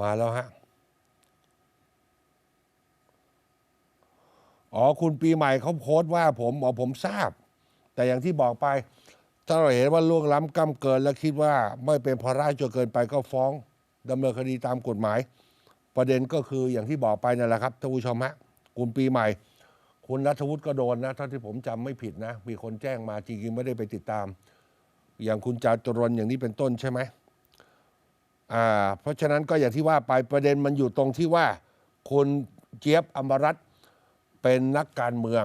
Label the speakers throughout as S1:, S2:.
S1: มาแล้วฮะ อ๋อคุณปีใหม่เขาโพสต์ว่าผมอ๋อผมทราบ แต่อย่างที่บอกไป ถ้าเราเห็นว่าล่วงล้ำก้ำเกิน และคิดว่าไม่เป็นภาระจนเกินไปก็ฟ้องดำเนินคดีตามกฎหมาย ประเด็นก็คืออย่างที่บอกไปนั่นแหละครับท่านผู้ชมฮะคุณปีใหม่ คุณรัฐวุฒิก็โดนนะถ้าที่ผมจำไม่ผิดนะ มีคนแจ้งมาจริงๆไม่ได้ไปติดตาม อย่างคุณจาตุรนอย่างนี้เป็นต้นใช่ไหม อ่าเพราะฉะนั้นก็อย่างที่ว่าไปประเด็นมันอยู่ตรงที่ว่า คุณเจี๊ยบอมรัตน์เป็นนักการเมือง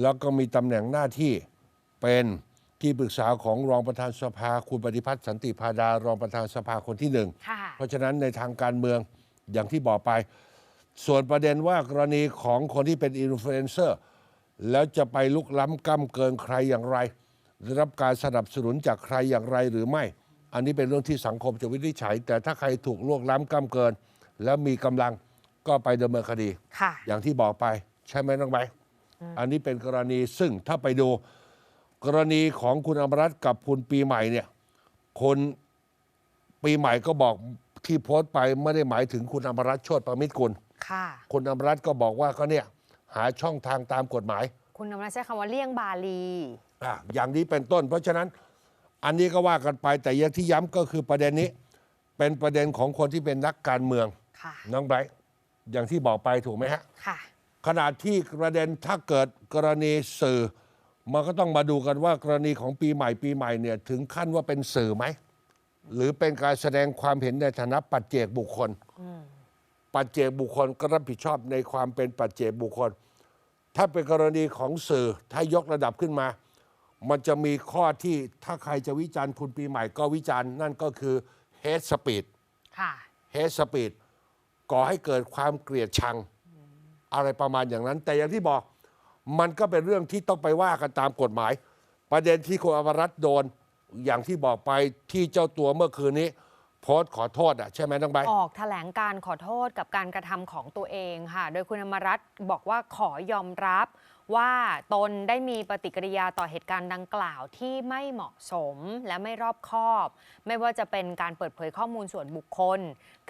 S1: แล้วก็มีตำแหน่งหน้าที่เป็นที่ปรึกษาของรองประธานสภาคุณปฏิพัฒน์สันติพาดารองประธานสภาคนที่หนึ่ง
S2: ค่ะ
S1: เพราะฉะนั้นในทางการเมืองอย่างที่บอกไป ส่วนประเด็นว่ากรณีของคนที่เป็นอินฟลูเอนเซอร์แล้วจะไปลุกล้ำก้ำเกินใครอย่างไร ได้รับการสนับสนุนจากใครอย่างไรหรือไม่ อันนี้เป็นเรื่องที่สังคมจะวินิจฉัย แต่ถ้าใครถูกล่วงล้ำก้ำเกิน แล้วมีกำลังก็ไปดำเนินคดี
S2: ค่ะ
S1: อย่างที่บอกไป ใช่ไหมน้องใบร์ทอันนี้เป็นกรณีซึ่งถ้าไปดู กรณีของคุณอมรัตน์กับคุณปีใหม่เนี่ยคนปีใหม่ก็บอกที่โพสต์ไปไม่ได้หมายถึงคุณอมรัตน์โชติประมิตรกุล
S2: ค่ะ
S1: คุณอมรัตน์ก็บอกว่าก็เนี่ยหาช่องทางตามกฎหมาย
S2: คุณนำมาใช้คำว่าเลี่ยงบาลี
S1: อะอย่างนี้เป็นต้น เพราะฉะนั้น อันนี้ก็ว่ากันไปแต่อย่างที่ย้ำก็คือประเด็นนี้ เป็นประเด็นของคนที่เป็นนักการเมือง
S2: ค่ะ
S1: น้องไบรท์อย่างที่บอกไปถูกไหมฮะ
S2: ค่ะ
S1: ขณะที่ประเด็นถ้าเกิดกรณีสื่อ มันก็ต้องมาดูกันว่ากรณีของปีใหม่ปีใหม่เนี่ยถึงขั้นว่าเป็นสื่อไหม หรือเป็นการแสดงความเห็นในฐานะปัจเจกบุคคล ปัจเจกบุคคลก็รับผิดชอบในความเป็นปัจเจกบุคคล ถ้าเป็นกรณีของสื่อถ้ายกระดับขึ้นมา มันจะมีข้อที่ถ้าใครจะวิจารณ์คุณปีใหม่ก็วิจารณ์นั่นก็คือ hate speech
S2: ค่ะ
S1: hate speech ก่อให้เกิดความเกลียดชัง อะไรประมาณอย่างนั้น แต่อย่างที่บอกมันก็เป็นเรื่องที่ต้องไปว่ากันตามกฎหมาย ประเด็นที่คุณอมรัตน์โดนอย่างที่บอกไปที่เจ้าตัวเมื่อคืนนี้ โพสต์ขอโทษอะใช่ไหมน้องใบร์ท
S2: ออกแถลงการขอโทษกับการกระทำของตัวเองค่ะ โดยคุณอมรัตน์บอกว่าขอยอมรับ ว่าตนได้มีปฏิกิริยาต่อเหตุการณ์ดังกล่าวที่ไม่เหมาะสมและไม่รอบคอบ ไม่ว่าจะเป็นการเปิดเผยข้อมูลส่วนบุคคล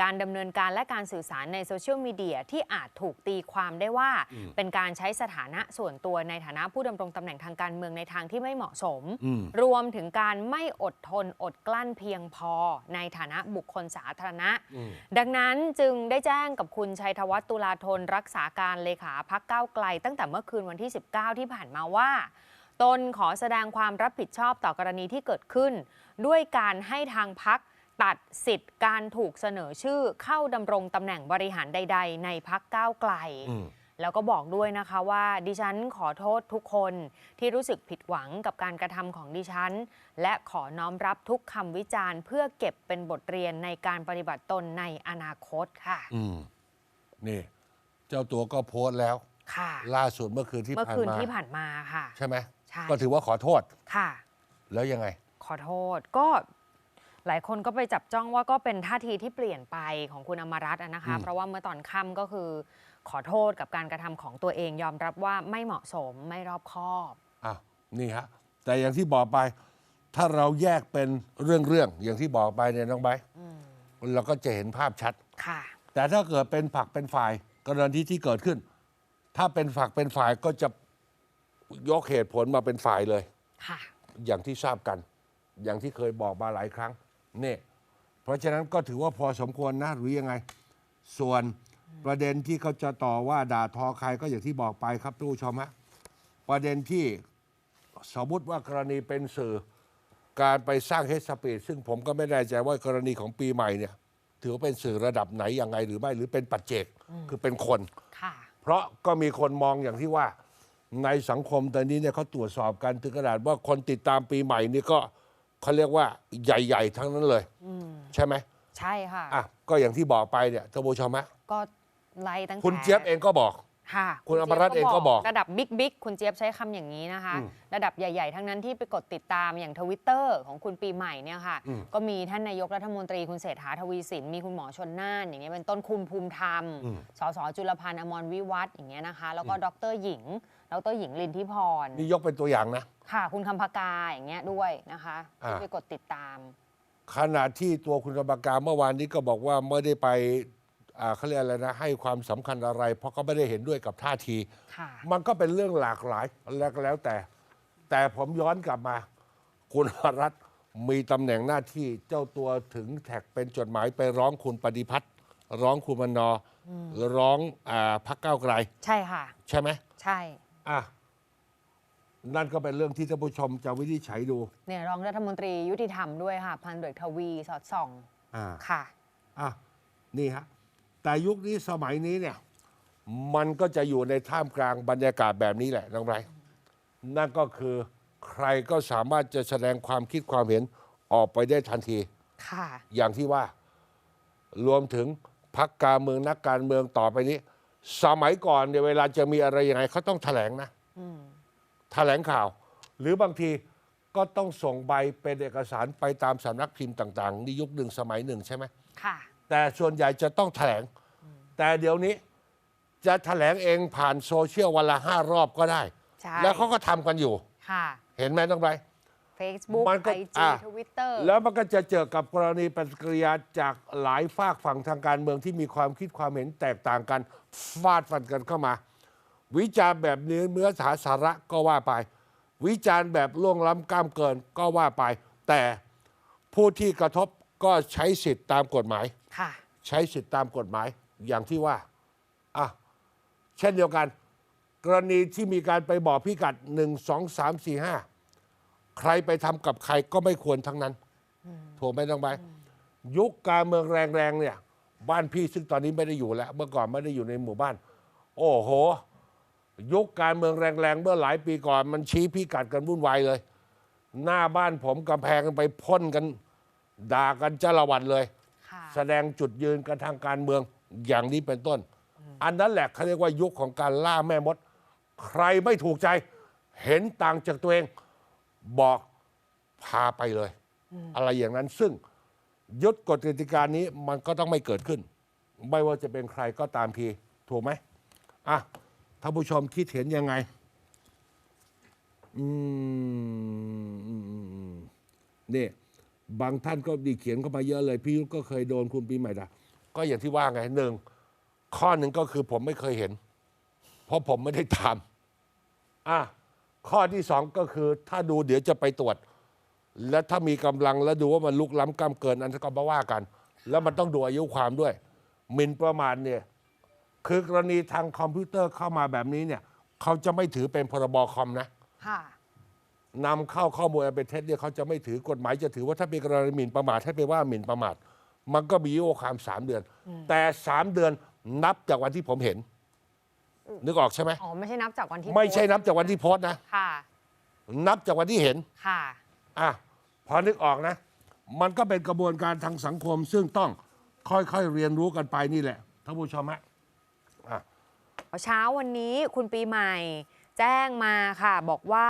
S2: การดำเนินการและการสื่อสารในโซเชียลมีเดียที่อาจถูกตีความได้ว่า เป็นการใช้สถานะส่วนตัวในฐานะผู้ดำรงตำแหน่งทางการเมืองในทางที่ไม่เหมาะสม
S1: อืม
S2: รวมถึงการไม่อดทนอดกลั้นเพียงพอในฐานะบุคคลสาธารณะ
S1: อืม
S2: ดังนั้นจึงได้แจ้งกับคุณชัยธวัฒน์ตุลาธนรักษาการเลขาพักก้าวไกล ตั้งแต่เมื่อคืนวันที่19 ที่ผ่านมาว่า ตนขอแสดงความรับผิดชอบต่อกรณีที่เกิดขึ้น ด้วยการให้ทางพักตัดสิทธิ์การถูกเสนอชื่อเข้าดำรงตำแหน่งบริหารใด ๆ ในพักก้าวไกล
S1: อืม
S2: แล้วก็บอกด้วยนะคะว่า ดิฉันขอโทษทุกคนที่รู้สึกผิดหวังกับการกระทำของดิฉัน และขอน้อมรับทุกคำวิจารณ์เพื่อเก็บเป็นบทเรียนในการปฏิบัติตนในอนาคตค่ะ
S1: อืมนี่ เจ้าตัวก็โพสต์แล้ว
S2: ค่ะ
S1: ล่าสุดเมื่อคืนที่
S2: เมื่อ
S1: ผ่าน
S2: คืน
S1: มา
S2: ที่ผ่านมาค่ะ
S1: ใช่ไหม
S2: ใช่
S1: ก็ถือว่าขอโทษ
S2: ค่ะ
S1: แล้วยังไง
S2: ขอโทษก็หลายคนก็ไปจับจ้องว่าก็เป็นท่าทีที่เปลี่ยนไปของคุณอมรัตน์อะนะคะ
S1: อืม
S2: เพราะว่าเมื่อตอนค่ำก็คือ ขอโทษกับการกระทำของตัวเองยอมรับว่าไม่เหมาะสมไม่รอบคอบ
S1: อะนี่ฮะแต่อย่างที่บอกไป ถ้าเราแยกเป็นเรื่องๆอย่างที่บอกไปเนี่ยน้องใบร์ทเราก็จะเห็นภาพชัด
S2: ค่ะ
S1: แต่ถ้าเกิดเป็นผักเป็นฝ่ายกรณีที่เกิดขึ้น ถ้าเป็นฝักเป็นฝ่ายก็จะยกเหตุผลมาเป็นฝ่ายเลย
S2: ค่ะ
S1: อย่างที่ทราบกัน อย่างที่เคยบอกมาหลายครั้งนี่เพราะฉะนั้นก็ถือว่าพอสมควรนะหรือยังไง ส่วนประเด็นที่เขาจะต่อว่าด่าทอใครก็อย่างที่บอกไปครับทุกผู้ชมฮะประเด็นที่สมมติว่ากรณีเป็นสื่อการไปสร้างเฮสปีดซึ่งผมก็ไม่แน่ใจว่ากรณีของปีใหม่เนี่ย ถือว่าเป็นสื่อระดับไหนยังไงหรือไม่หรือเป็นปัจเจกคือเป็นคน
S2: ค่ะ
S1: เพราะก็มีคนมองอย่างที่ว่า ในสังคมตอนนี้เนี่ยเขาตรวจสอบกันถึงขนาดว่าคนติดตามปีใหม่นี่ก็เขาเรียกว่าใหญ่ ๆ ทั้งนั้นเลย ใช่ไหม
S2: ใช่ค่ะ
S1: อะก็อย่างที่บอกไปเนี่ยท่านผู้ชมฮะ
S2: ก็ไล่ตั้งแต่
S1: คุณเจี๊ยบเองก็บอก
S2: ค่ะ
S1: คุณอมรัตน์เองก็บอก
S2: ระดับบิ๊กบิ๊กคุณเจี๊ยบใช้คำอย่างนี้นะคะ
S1: อืม
S2: ระดับใหญ่ ๆ ทั้งนั้นที่ไปกดติดตามอย่างทวิตเตอร์ของคุณปีใหม่เนี่ยค่ะ
S1: อืม
S2: ก็มีท่านนายกรัฐมนตรีคุณเศรษฐาทวีสิน มีคุณหมอชนน่านอย่างเงี้ยเป็นต้นคุณภูมิธรรม
S1: อืม
S2: สสจุลพันธ์อมรวิวัฒน์อย่างเงี้ยนะคะ แล้วก็ดรหญิงดรหญิงลินทิพร
S1: นี่ยกเป็นตัวอย่างนะ
S2: ค่ะ คุณคำพกาอย่างเงี้ยด้วยนะคะ
S1: อ่า
S2: ที่ไปกดติดตาม
S1: ขณะที่ตัวคุณกรรมการเมื่อวานนี้ก็บอกว่าไม่ได้ไป อ่าเขาเรียกอะไรนะให้ความสำคัญอะไร เพราะก็ไม่ได้เห็นด้วยกับท่าที
S2: ค่ะ
S1: มันก็เป็นเรื่องหลากหลายแล้วก็แล้วแต่ แต่ผมย้อนกลับมา คุณวรัตน์มีตำแหน่งหน้าที่เจ้าตัวถึงแท็กเป็นจดหมายไปร้องคุณปฏิพัฒน์ร้องคุณมนออร้องอาพักเก้าวไกล
S2: ใช่ค่ะ
S1: ใช่ไหม
S2: ใช่
S1: อะนั่นก็เป็นเรื่องที่ท่านผู้ชมจะวินิจฉัยดู
S2: เนี่ยรองรัฐมนตรียุติธรรมด้วยค่ะ พันเดกทวีสอดส่อง
S1: อ่า
S2: ค่ะ
S1: อะ นี่ฮะ แต่ยุคนี้สมัยนี้เนี่ย มันก็จะอยู่ในท่ามกลางบรรยากาศแบบนี้แหละน้องไรนั่นก็คือใครก็สามารถจะแสดงความคิดความเห็นออกไปได้ทันที
S2: ค่ะ
S1: อย่างที่ว่า รวมถึงพักการเมืองนักการเมืองต่อไปนี้ สมัยก่อนเนี่ยเวลาจะมีอะไรยังไงเขาต้องแถลงนะ
S2: อืม
S1: แถลงข่าว หรือบางทีก็ต้องส่งใบเป็นเอกสารไปตามสำนักพิมพ์ต่าง ๆ นี่ยุคหนึ่งสมัยหนึ่งใช่ไหม
S2: ค่ะ
S1: แต่ส่วนใหญ่จะต้องแถลง แต่เดี๋ยวนี้จะแถลงเองผ่านโซเชียลวันละห้ารอบก็ได้
S2: ใช่
S1: แล้วเขาก็ทำกันอยู่
S2: ค่ะ
S1: เห็นไหมต้องไป
S2: Facebook
S1: มันก็
S2: IG
S1: อะ
S2: Twitter
S1: แล้วมันก็จะเจอกับกรณีปฏิกิริยาจากหลายฝากฝั่งทางการเมืองที่มีความคิดความเห็นแตกต่างกัน ฟาดฟันกันเข้ามา วิจารณ์แบบเนื้อเนื้อสาสาระก็ว่าไป วิจารณ์แบบล่วงล้ำกล้ามเกินก็ว่าไป แต่ผู้ที่กระทบก็ใช้สิทธิ์ตามกฎหมาย
S2: ค่ะ
S1: ใช้สิทธิตามกฎหมายอย่างที่ว่าอะเช่นเดียวกัน กรณีที่มีการไปบอกพิกัด1 2 3 4 5ใครไปทำกับใครก็ไม่ควรทั้งนั้นถูกไหมต้องไป ยุคการเมืองแรงๆเนี่ย บ้านพี่ซึ่งตอนนี้ไม่ได้อยู่แล้ว เมื่อก่อนไม่ได้อยู่ในหมู่บ้าน โอ้โห ยุคการเมืองแรงๆเมื่อหลายปีก่อนมันชี้พิกัดกันวุ่นวายเลย หน้าบ้านผมกำแพงกันไปพ่นกัน ด่ากันจ้าละวันเลย แสดงจุดยืนกันทางการเมืองอย่างนี้เป็นต้น อันนั้นแหละเขาเรียกว่ายุคของการล่าแม่มด ใครไม่ถูกใจ เห็นต่างจากตัวเองบอกพาไปเลย อะไรอย่างนั้นซึ่งยุดกฎกติกานี้มันก็ต้องไม่เกิดขึ้น ไม่ว่าจะเป็นใครก็ตามที ถูกไหมอะท่านผู้ชมคิดเห็นยังไง อืมอืมอืมอืมนี่ บางท่านก็ดีเขียนเข้ามาเยอะเลย พี่ยุทธก็เคยโดนคุณปีใหม่ด่าก็อย่างที่ว่าไงหนึ่งข้อหนึ่งก็คือผมไม่เคยเห็น เพราะผมไม่ได้ทำอะข้อที่สองก็คือถ้าดูเดี๋ยวจะไปตรวจ และถ้ามีกำลังแล้วดูว่ามันลุกล้ำกล้ำเกินอันก็มาว่ากัน แล้วมันต้องดูอายุความด้วยหมินประมาทเนี่ยคือกรณีทางคอมพิวเตอร์เข้ามาแบบนี้เนี่ย เขาจะไม่ถือเป็นพรบคอมนะ
S2: ค่ะ
S1: นำเข้าข้อมูลอันเป็นเท็จเนี่ยเขาจะไม่ถือกฎหมายจะถือว่าถ้าเป็นกรณีหมิ่นประมาทให้ไปว่าหมิ่นประมาท มันก็มีอายุความสามเดือน แต่สามเดือนนับจากวันที่ผมเห็น นึกออกใช่ไหม
S2: อ๋อไม่ใช่นับจากวันที่
S1: ไม่ใช่
S2: โพสต์
S1: นับจากวันที่โพสต์นะ
S2: ค่ะ
S1: นับจากวันที่เห็น
S2: ค่ะ
S1: อะพอนึกออกนะ มันก็เป็นกระบวนการทางสังคม ซึ่งต้องค่อยๆเรียนรู้กันไปนี่แหละท่านผู้ชมฮะอะ
S2: เช้าวันนี้คุณปีใหม่ แจ้งมาค่ะ บอกว่า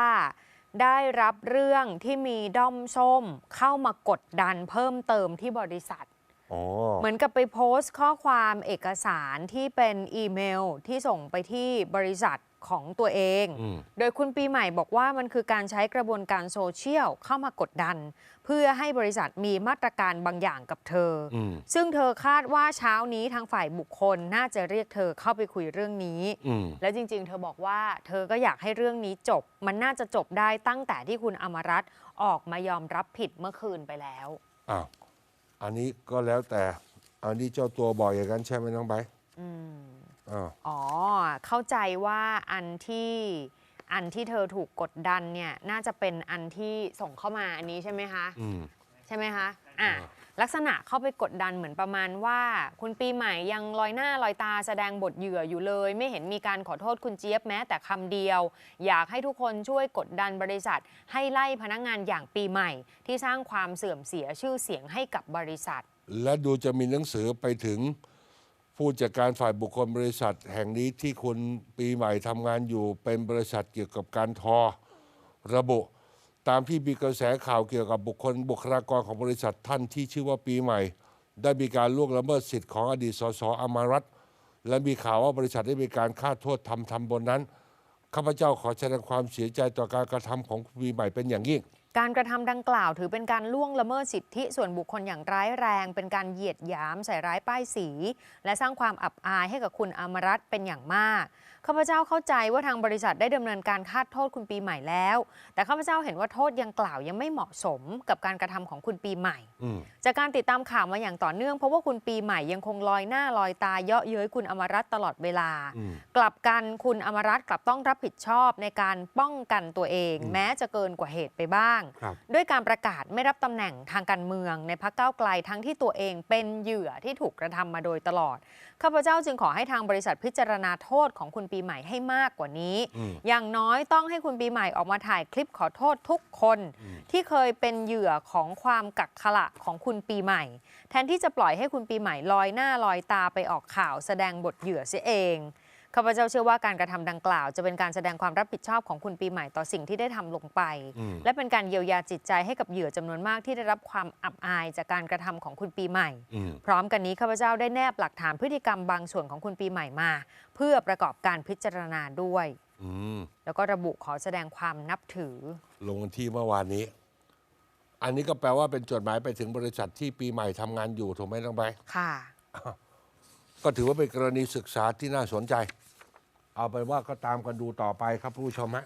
S2: ได้รับเรื่องที่มีด้อมส้มเข้ามากดดันเพิ่มเติมที่บริษัท
S1: อ๋อ
S2: เหมือนกับไปโพสต์ข้อความเอกสารที่เป็นอีเมลที่ส่งไปที่บริษัท ของตัวเอง
S1: อืม
S2: โดยคุณปีใหม่บอกว่ามันคือการใช้กระบวนการโซเชียลเข้ามากดดัน เพื่อให้บริษัทมีมาตรการบางอย่างกับเธออ
S1: อืม
S2: ซึ่งเธอคาดว่าเช้านี้ทางฝ่ายบุคคลน่าจะเรียกเธอเข้าไปคุยเรื่องนี้
S1: อืม
S2: และจริง ๆ เธอบอกว่า เธอก็อยากให้เรื่องนี้จบ มันน่าจะจบได้ตั้งแต่ที่คุณอมรัตน์ออกมายอมรับผิดเมื่อคืนไปแล้ว
S1: อ้าวอันนี้ก็แล้วแต่ อันนี้เจ้าตัวบอกอย่างนั้นใช่ไหมน้องไบร์ท
S2: อืม
S1: อ้าว
S2: อ๋อ เข้าใจว่าอันที่อันที่เธอถูกกดดันเนี่ยน่าจะเป็นอันที่ส่งเข้ามาอันนี้ใช่ไหมคะ
S1: อืม
S2: ใช่ไหมคะ อะ
S1: อ่า
S2: ลักษณะเข้าไปกดดันเหมือนประมาณว่า คุณปีใหม่ยังลอยหน้าลอยตาแสดงบทเหยื่ออยู่เลย ไม่เห็นมีการขอโทษคุณเจี๊ยบแม้แต่คำเดียว อยากให้ทุกคนช่วยกดดันบริษัท ให้ไล่พนักงานอย่างปีใหม่ ที่สร้างความเสื่อมเสียชื่อเสียงให้กับบริษัท
S1: และดูจะมีหนังสือไปถึง ผู้จัดการฝ่ายบุคคลบริษัท แห่งนี้ที่คุณปีใหม่ทำงานอยู่เป็นบริษัทเกี่ยวกับการทอ ระบุ ตามที่มีกระแสข่าวเกี่ยวกับบุคคลบุคลากรของบริษัทท่านที่ชื่อว่าปีใหม่ ได้มีการล่วงละเมิดสิทธิ์ของอดีตสสอมรัตและมีข่าวว่าบริษัทได้มีการฆ่าโทษทำทำบนนั้นข้าพเจ้าขอแสดงความเสียใจต่อการกระทำของปีใหม่เป็นอย่างยิ่ง
S2: การกระทำดังกล่าวถือเป็นการล่วงละเมิดสิทธิส่วนบุคคลอย่างร้ายแรง เป็นการเหยียดหยามใส่ร้ายป้ายสี และสร้างความอับอายให้กับคุณอมรัตน์เป็นอย่างมากข้าพเจ้าเข้าใจว่าทางบริษัทได้ดำเนินการคาดโทษคุณปีใหม่แล้ว แต่ข้าพเจ้าเห็นว่าโทษยังกล่าวยังไม่เหมาะสมกับการกระทำของคุณปีใหม่
S1: อืม
S2: จากการติดตามข่าวมาอย่างต่อเนื่องเพราะว่าคุณปีใหม่ยังคงลอยหน้าลอยตาเยาะเย้ยคุณอมรัตน์ตลอดเวลา
S1: อืม
S2: กลับกันคุณอมรัตน์กลับต้องรับผิดชอบในการป้องกันตัวเอง
S1: อืม
S2: แม้จะเกินกว่าเหตุไปบ้าง
S1: ครับ
S2: ด้วยการประกาศไม่รับตำแหน่งทางการเมืองในพักเก้าวไกลทั้งที่ตัวเองเป็นเหยื่อที่ถูกกระทำมาโดยตลอดข้าพเจ้าจึงขอให้ทางบริษัทพิจารณาโทษของคุณปีใหม่ให้มากกว่านี้
S1: อืม
S2: อย่างน้อยต้องให้คุณปีใหม่ออกมาถ่ายคลิปขอโทษทุกคน
S1: อืม
S2: ที่เคยเป็นเหยื่อของความกักขละของคุณปีใหม่ แทนที่จะปล่อยให้คุณปีใหม่ลอยหน้าลอยตาไปออกข่าวแสดงบทเหยื่อเสียเอง ข้าพเจ้าเชื่อว่าการกระทำดังกล่าว จะเป็นการแสดงความรับผิดชอบของคุณปีใหม่ต่อสิ่งที่ได้ทำลงไป
S1: อืม
S2: และเป็นการเยียวยาจิตใจให้กับเหยื่อจำนวนมากที่ได้รับความอับอายจากการกระทำของคุณปีใหม่
S1: อืม
S2: พร้อมกันนี้ข้าพเจ้าได้แนบหลักฐานพฤติกรรมบางส่วนของคุณปีใหม่มา เพื่อประกอบการพิจารณาด้วย
S1: อืม
S2: แล้วก็ระบุขอแสดงความนับถือ
S1: ลงวันที่เมื่อวานนี้ อันนี้ก็แปลว่าเป็นจดหมายไปถึงบริษัทที่ปีใหม่ทำงานอยู่ถูกไหมน้องใบร์ท
S2: ค่ะ
S1: ก็ถือว่าเป็นกรณีศึกษาที่น่าสนใจ เอาเป็นว่าก็ตามกันดูต่อไปครับผู้ชมฮะ